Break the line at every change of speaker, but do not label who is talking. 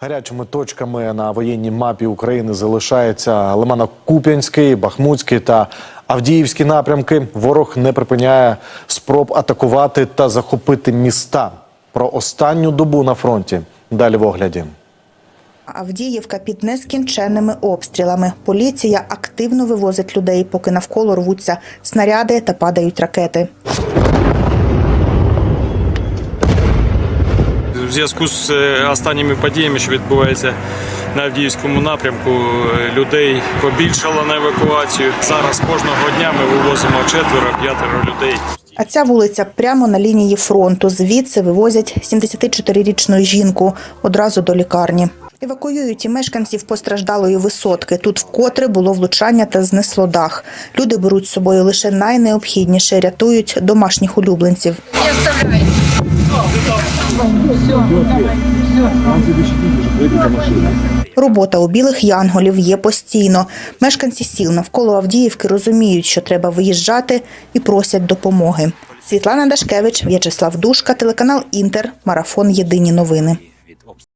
Гарячими точками на воєнній мапі України залишаються Лимано-Куп'янський, Бахмутський та Авдіївський напрямки. Ворог не припиняє спроб атакувати та захопити міста. Про останню добу на фронті. Далі в огляді.
Авдіївка під нескінченними обстрілами. Поліція активно вивозить людей, поки навколо рвуться снаряди та падають ракети.
Зв'язку з е, останніми подіями, що відбуваються на Авдіївському напрямку, е, людей побільшало на евакуацію. Зараз кожного дня ми вивозимо четверо-п'ятеро людей.
А ця вулиця прямо на лінії фронту. Звідси вивозять 74-річну жінку одразу до лікарні. Евакуюють і мешканців постраждалої висотки. Тут вкотре було влучання та знесло дах. Люди беруть з собою лише найнеобхідніше, рятують домашніх улюбленців. Робота у білих янголів є постійно. Мешканці сіл навколо Авдіївки розуміють, що треба виїжджати і просять допомоги. Світлана Дашкевич, В'ячеслав Душка, телеканал Інтер, марафон Єдині новини.